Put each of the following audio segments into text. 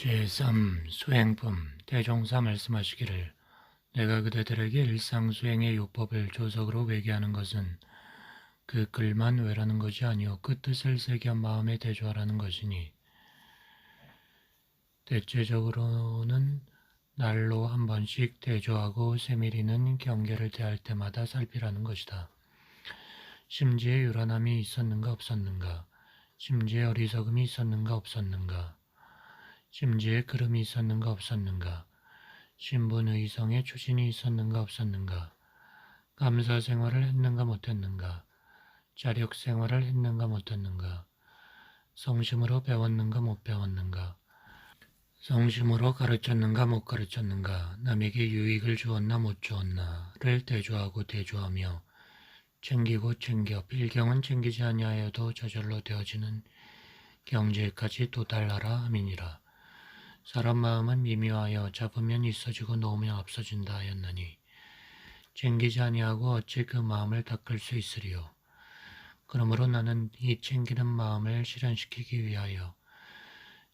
제3 수행품 대종사 말씀하시기를 내가 그대들에게 일상 수행의 요법을 조석으로 외게하는 것은 그 글만 외라는 것이 아니요 그 뜻을 새겨 마음에 대조하라는 것이니 대체적으로는 날로 한 번씩 대조하고 세밀히는 경계를 대할 때마다 살피라는 것이다. 심지에 유란함이 있었는가 없었는가, 심지에 어리석음이 있었는가 없었는가, 심지에 그름이 있었는가 없었는가, 신분의성의 추진이 있었는가 없었는가, 감사 생활을 했는가 못했는가, 자력 생활을 했는가 못했는가, 성심으로 배웠는가 못 배웠는가, 성심으로 가르쳤는가 못 가르쳤는가, 남에게 유익을 주었나 못 주었나를 대조하고 대조하며 챙기고 챙겨 필경은 챙기지 아니하여도 저절로 되어지는 경지에까지 도달하라 함이니라. 사람 마음은 미묘하여 잡으면 있어지고 놓으면 없어진다 하였나니 챙기지 아니하고 어찌 그 마음을 닦을 수 있으리요. 그러므로 나는 이 챙기는 마음을 실현시키기 위하여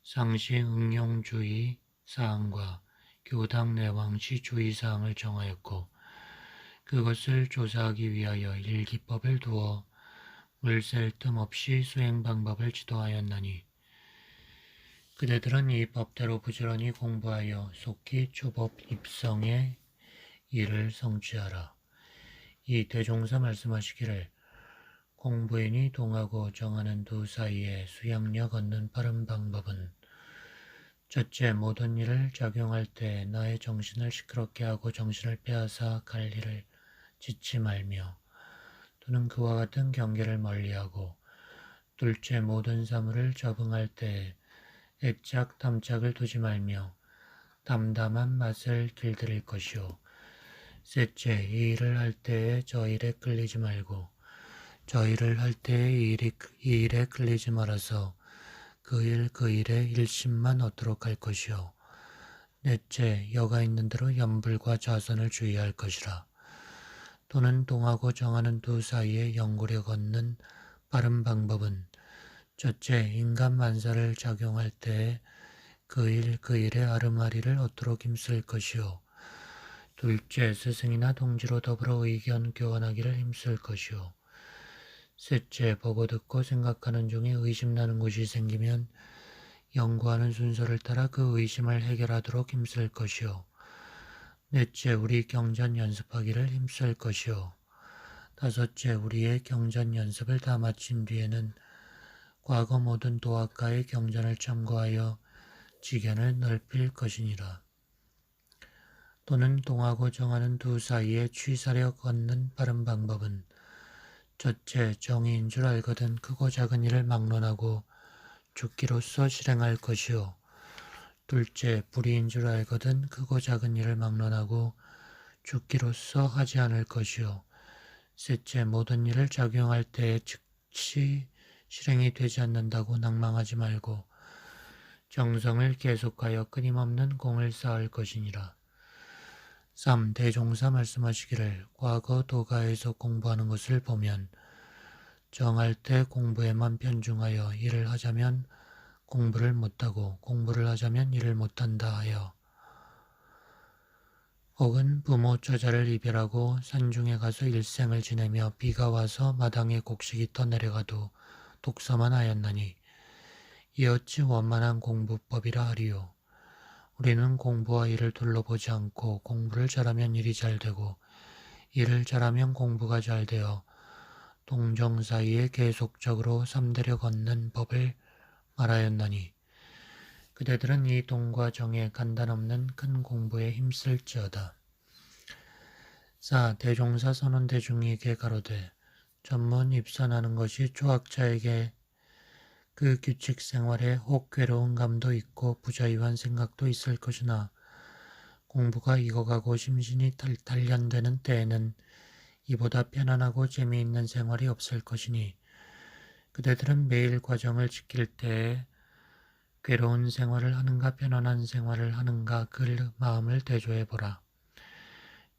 상시 응용주의 사항과 교당 내왕시 주의 사항을 정하였고 그것을 조사하기 위하여 일기법을 두어 물샐 틈 없이 수행 방법을 지도하였나니 그대들은 이 법대로 부지런히 공부하여 속히 초법 입성의 일을 성취하라. 이 대종사 말씀하시기를 공부인이 동하고 정하는 두 사이에 수양력 얻는 빠른 방법은 첫째 모든 일을 작용할 때 나의 정신을 시끄럽게 하고 정신을 빼앗아 갈 일을 짓지 말며 또는 그와 같은 경계를 멀리하고 둘째 모든 사물을 적응할 때 액착 탐착을 두지 말며 담담한 맛을 길들일 것이요 셋째 이 일을 할 때에 저 일에 끌리지 말고 저 일을 할 때에 이, 일이, 이 일에 끌리지 말아서 그 일 그 일에 일심만 얻도록 할 것이요 넷째 여가 있는 대로 염불과 좌선을 주의할 것이라. 또는 동하고 정하는 두 사이에 연구력 얻는 빠른 방법은 첫째, 인간 만사를 작용할 때 그 일, 그 일의 아르마리를 얻도록 힘쓸 것이요. 둘째, 스승이나 동지로 더불어 의견 교환하기를 힘쓸 것이요. 셋째, 보고 듣고 생각하는 중에 의심나는 곳이 생기면 연구하는 순서를 따라 그 의심을 해결하도록 힘쓸 것이요. 넷째, 우리 경전 연습하기를 힘쓸 것이요. 다섯째, 우리의 경전 연습을 다 마친 뒤에는 과거 모든 도학가의 경전을 참고하여 지견을 넓힐 것이니라. 또는 동하고 정하는 두 사이에 취사력 얻는 빠른 방법은 첫째, 정의인 줄 알거든 크고 작은 일을 막론하고 죽기로써 실행할 것이요. 둘째, 불의인 줄 알거든 크고 작은 일을 막론하고 죽기로써 하지 않을 것이요. 셋째, 모든 일을 작용할 때에 즉시 실행이 되지 않는다고 낭망하지 말고 정성을 계속하여 끊임없는 공을 쌓을 것이니라. 3. 대종사 말씀하시기를 과거 도가에서 공부하는 것을 보면 정할 때 공부에만 편중하여 일을 하자면 공부를 못하고 공부를 하자면 일을 못한다 하여 혹은 부모 처자를 이별하고 산중에 가서 일생을 지내며 비가 와서 마당에 곡식이 떠내려가도 독서만 하였나니 이 어찌 원만한 공부법이라 하리요. 우리는 공부와 일을 둘러보지 않고 공부를 잘하면 일이 잘 되고 일을 잘하면 공부가 잘 되어 동정 사이에 계속적으로 삼대려 걷는 법을 말하였나니 그대들은 이 동과 정에 간단없는 큰 공부에 힘쓸지어다. 사 대종사 선언 대중에게 가로되 전문 입선하는 것이 조학자에게 그 규칙 생활에 혹 괴로운 감도 있고 부자유한 생각도 있을 것이나 공부가 익어가고 심신이 단련되는 때에는 이보다 편안하고 재미있는 생활이 없을 것이니 그대들은 매일 과정을 지킬 때에 괴로운 생활을 하는가 편안한 생활을 하는가 그 마음을 대조해 보라.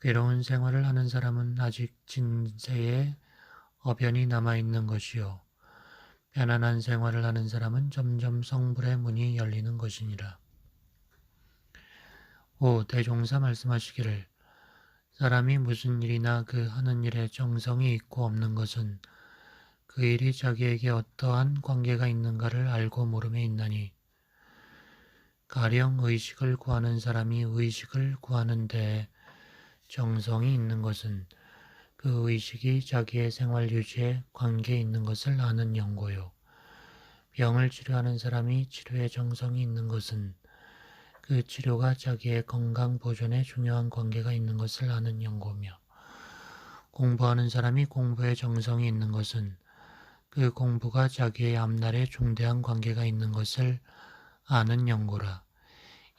괴로운 생활을 하는 사람은 아직 진세에 어변이 남아있는 것이요. 편안한 생활을 하는 사람은 점점 성불의 문이 열리는 것이니라. 오 대종사 말씀하시기를 사람이 무슨 일이나 그 하는 일에 정성이 있고 없는 것은 그 일이 자기에게 어떠한 관계가 있는가를 알고 모름에 있나니 가령 의식을 구하는 사람이 의식을 구하는 데에 정성이 있는 것은 그 의식이 자기의 생활 유지에 관계 있는 것을 아는 연고요. 병을 치료하는 사람이 치료에 정성이 있는 것은 그 치료가 자기의 건강 보존에 중요한 관계가 있는 것을 아는 연고며 공부하는 사람이 공부에 정성이 있는 것은 그 공부가 자기의 앞날에 중대한 관계가 있는 것을 아는 연고라.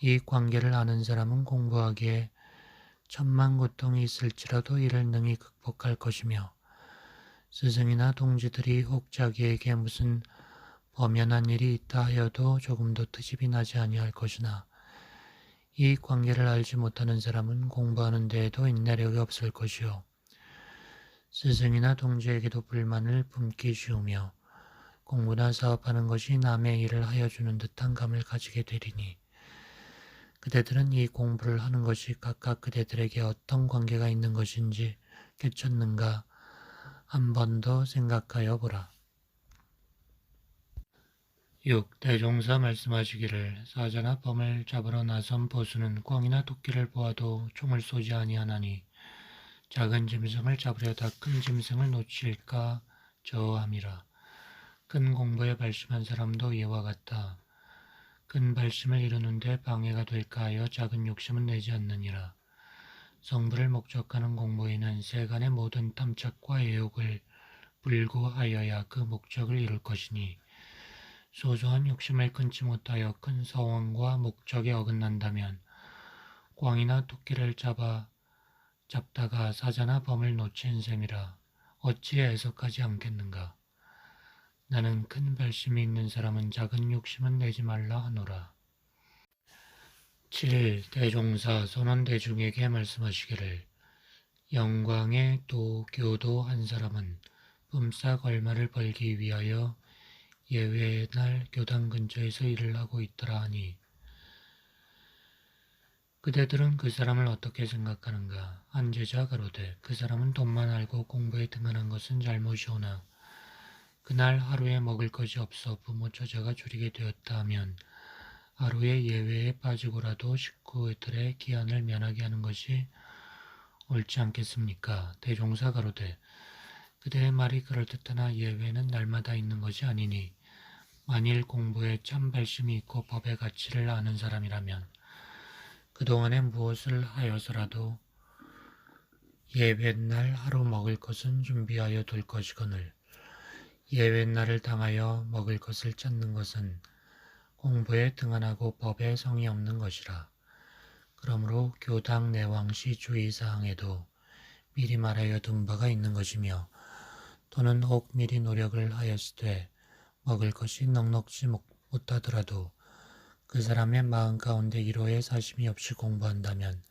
이 관계를 아는 사람은 공부하기에 천만 고통이 있을지라도 이를 능히 극복할 것이며 스승이나 동지들이 혹 자기에게 무슨 범연한 일이 있다 하여도 조금도 트집이 나지 아니할 것이나 이 관계를 알지 못하는 사람은 공부하는 데에도 인내력이 없을 것이요. 스승이나 동지에게도 불만을 품기 쉬우며 공부나 사업하는 것이 남의 일을 하여 주는 듯한 감을 가지게 되리니 그대들은 이 공부를 하는 것이 각각 그대들에게 어떤 관계가 있는 것인지 깨쳤는가 한 번 더 생각하여 보라. 6. 대종사 말씀하시기를 사자나 범을 잡으러 나선 보수는 꿩이나 토끼를 보아도 총을 쏘지 아니하나니 작은 짐승을 잡으려다 큰 짐승을 놓칠까 저함이라. 큰 공부에 발심한 사람도 이와 같다. 큰 발심을 이루는데 방해가 될까 하여 작은 욕심은 내지 않느니라. 성부를 목적하는 공부에는 세간의 모든 탐착과 애욕을 불구하여야 그 목적을 이룰 것이니 소소한 욕심을 끊지 못하여 큰 서원과 목적에 어긋난다면 꽝이나 토끼를 잡아 잡다가 사자나 범을 놓친 셈이라 어찌 해석하지 않겠는가. 나는 큰 발심이 있는 사람은 작은 욕심은 내지 말라 하노라. 7. 대종사 선원대중에게 말씀하시기를 영광의 또 교도 한 사람은 뿜싹 얼마를 벌기 위하여 예외의 날 교당 근처에서 일을 하고 있더라 하니 그대들은 그 사람을 어떻게 생각하는가? 한 제자 가로되 그 사람은 돈만 알고 공부에 등한한 것은 잘못이오나 그날 하루에 먹을 것이 없어 부모 처자가 줄이게 되었다 하면 하루의 예외에 빠지고라도 식구들의 기한을 면하게 하는 것이 옳지 않겠습니까? 대종사 가로되 그대의 말이 그럴듯하나 예외는 날마다 있는 것이 아니니 만일 공부에 참 발심이 있고 법의 가치를 아는 사람이라면 그동안에 무엇을 하여서라도 예외날 하루 먹을 것은 준비하여 둘 것이거늘 예외 날을 당하여 먹을 것을 찾는 것은 공부에 등한하고 법에 성이 없는 것이라. 그러므로 교당 내왕시 주의사항에도 미리 말하여 둔 바가 있는 것이며 또는 혹 미리 노력을 하였으되 먹을 것이 넉넉지 못하더라도 그 사람의 마음 가운데 이로의 사심이 없이 공부한다면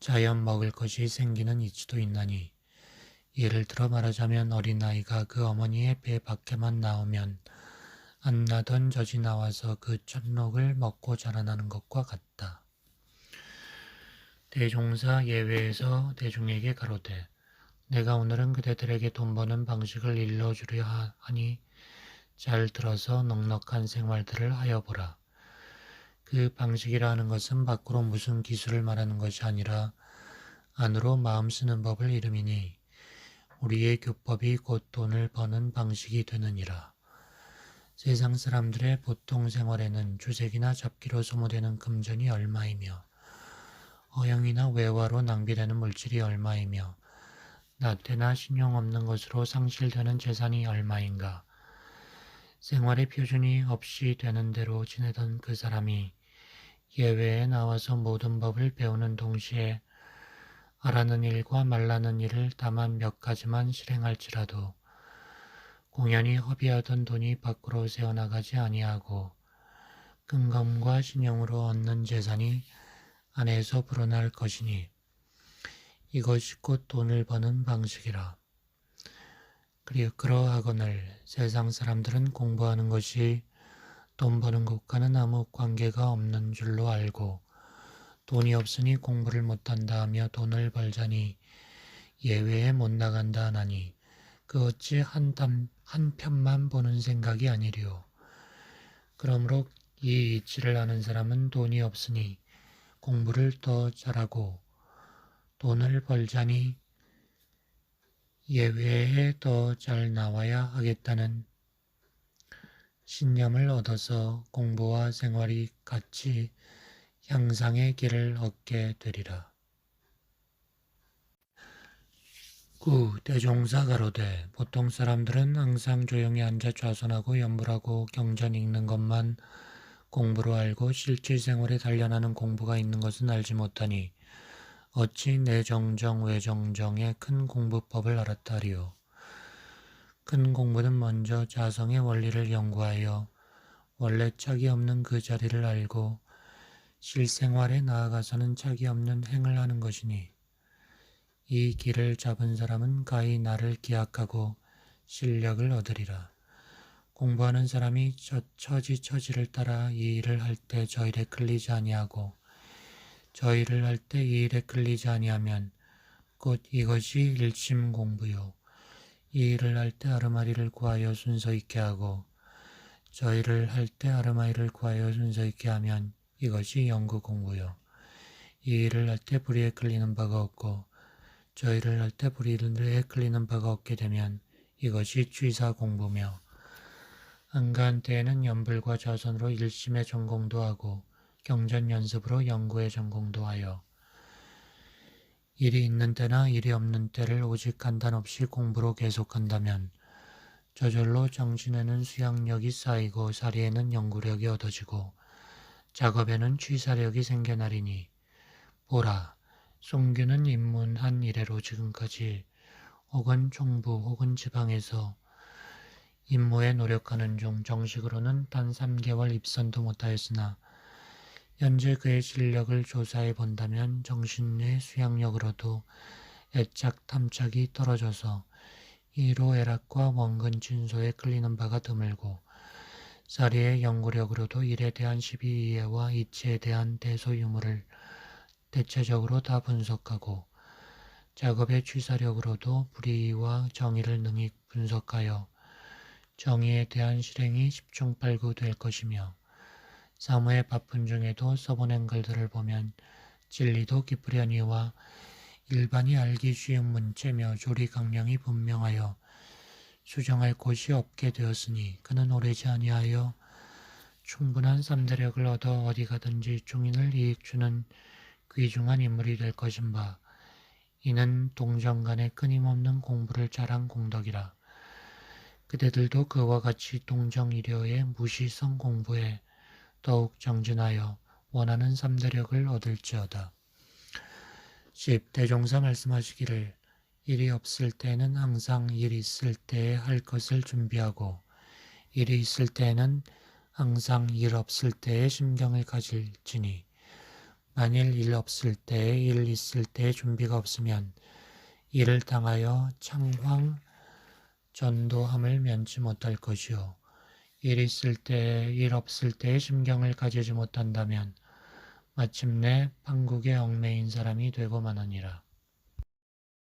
자연 먹을 것이 생기는 이치도 있나니 예를 들어 말하자면 어린아이가 그 어머니의 배 밖에만 나오면 안 나던 젖이 나와서 그 젖록을 먹고 자라나는 것과 같다. 대종사 예외에서 대중에게 가로되 내가 오늘은 그대들에게 돈 버는 방식을 일러주려 하니 잘 들어서 넉넉한 생활들을 하여 보라. 그 방식이라는 것은 밖으로 무슨 기술을 말하는 것이 아니라 안으로 마음 쓰는 법을 이름이니 우리의 교법이 곧 돈을 버는 방식이 되느니라. 세상 사람들의 보통 생활에는 주색이나 잡기로 소모되는 금전이 얼마이며 어영이나 외화로 낭비되는 물질이 얼마이며 나태나 신용 없는 것으로 상실되는 재산이 얼마인가. 생활의 표준이 없이 되는 대로 지내던 그 사람이 예외에 나와서 모든 법을 배우는 동시에 하라는 일과 말라는 일을 다만 몇 가지만 실행할지라도 공연히 허비하던 돈이 밖으로 새어나가지 아니하고 끈검과 신용으로 얻는 재산이 안에서 불어날 것이니 이것이 곧 돈을 버는 방식이라. 그리고 그러하거늘 세상 사람들은 공부하는 것이 돈 버는 것과는 아무 관계가 없는 줄로 알고 돈이 없으니 공부를 못한다 하며 돈을 벌자니 예외에 못 나간다 하나니 그 어찌 한, 땀, 한 편만 보는 생각이 아니리요. 그러므로 이 이치를 아는 사람은 돈이 없으니 공부를 더 잘하고 돈을 벌자니 예외에 더 잘 나와야 하겠다는 신념을 얻어서 공부와 생활이 같이 향상의 길을 얻게 되리라. 9. 대종사 가로되 보통 사람들은 항상 조용히 앉아 좌선하고 연불하고 경전 읽는 것만 공부로 알고 실제 생활에 단련하는 공부가 있는 것은 알지 못하니 어찌 내정정 외정정의 큰 공부법을 알았다 하리요. 큰 공부는 먼저 자성의 원리를 연구하여 원래 짝이 없는 그 자리를 알고 실생활에 나아가서는 짝이 없는 행을 하는 것이니 이 길을 잡은 사람은 가히 나를 기약하고 실력을 얻으리라. 공부하는 사람이 저 처지 처지를 따라 이 일을 할 때 저 일에 끌리지 아니하고 저 일을 할 때 이 일에 끌리지 아니하면 곧 이것이 일심 공부요. 이 일을 할 때 아르마리를 구하여 순서 있게 하고 저 일을 할 때 아르마리를 구하여 순서 있게 하면 이것이 연구 공부요. 이 일을 할 때 불의에 끌리는 바가 없고 저 일을 할 때 불의에 끌리는 바가 없게 되면 이것이 취사 공부며 한가한 때에는 연불과 자선으로 일심의 전공도 하고 경전 연습으로 연구의 전공도 하여 일이 있는 때나 일이 없는 때를 오직 간단 없이 공부로 계속한다면 저절로 정신에는 수양력이 쌓이고 사리에는 연구력이 얻어지고 작업에는 취사력이 생겨나리니 보라 송규는 입문한 이래로 지금까지 혹은 총부 혹은 지방에서 임무에 노력하는 중 정식으로는 단 3개월 입선도 못하였으나 현재 그의 실력을 조사해 본다면 정신의 수양력으로도 애착 탐착이 떨어져서 이로 애락과 원근 진소에 끌리는 바가 드물고 사리의 연구력으로도 일에 대한 시비 이해와 이치에 대한 대소 유무를 대체적으로 다 분석하고 작업의 취사력으로도 불의와 정의를 능히 분석하여 정의에 대한 실행이 십중팔구 될 것이며 사무의 바쁜 중에도 써보낸 글들을 보면 진리도 기쁘려니와 일반이 알기 쉬운 문체며 조리 강령이 분명하여 수정할 곳이 없게 되었으니 그는 오래지 아니하여 충분한 삼대력을 얻어 어디 가든지 중인을 이익 주는 귀중한 인물이 될 것인바 이는 동정 간의 끊임없는 공부를 잘한 공덕이라. 그대들도 그와 같이 동정 이려의 무시성 공부에 더욱 정진하여 원하는 삼대력을 얻을지어다. 10. 대종사 말씀하시기를 일이 없을 때는 항상 일 있을 때에 할 것을 준비하고 일이 있을 때는 항상 일 없을 때에 심경을 가질지니 만일 일 없을 때에 일 있을 때에 준비가 없으면 이를 당하여 창황 전도함을 면치 못할 것이요 일 있을 때, 일 없을 때의 심경을 가지지 못한다면 마침내 판국에 얽매인 사람이 되고 마느니라.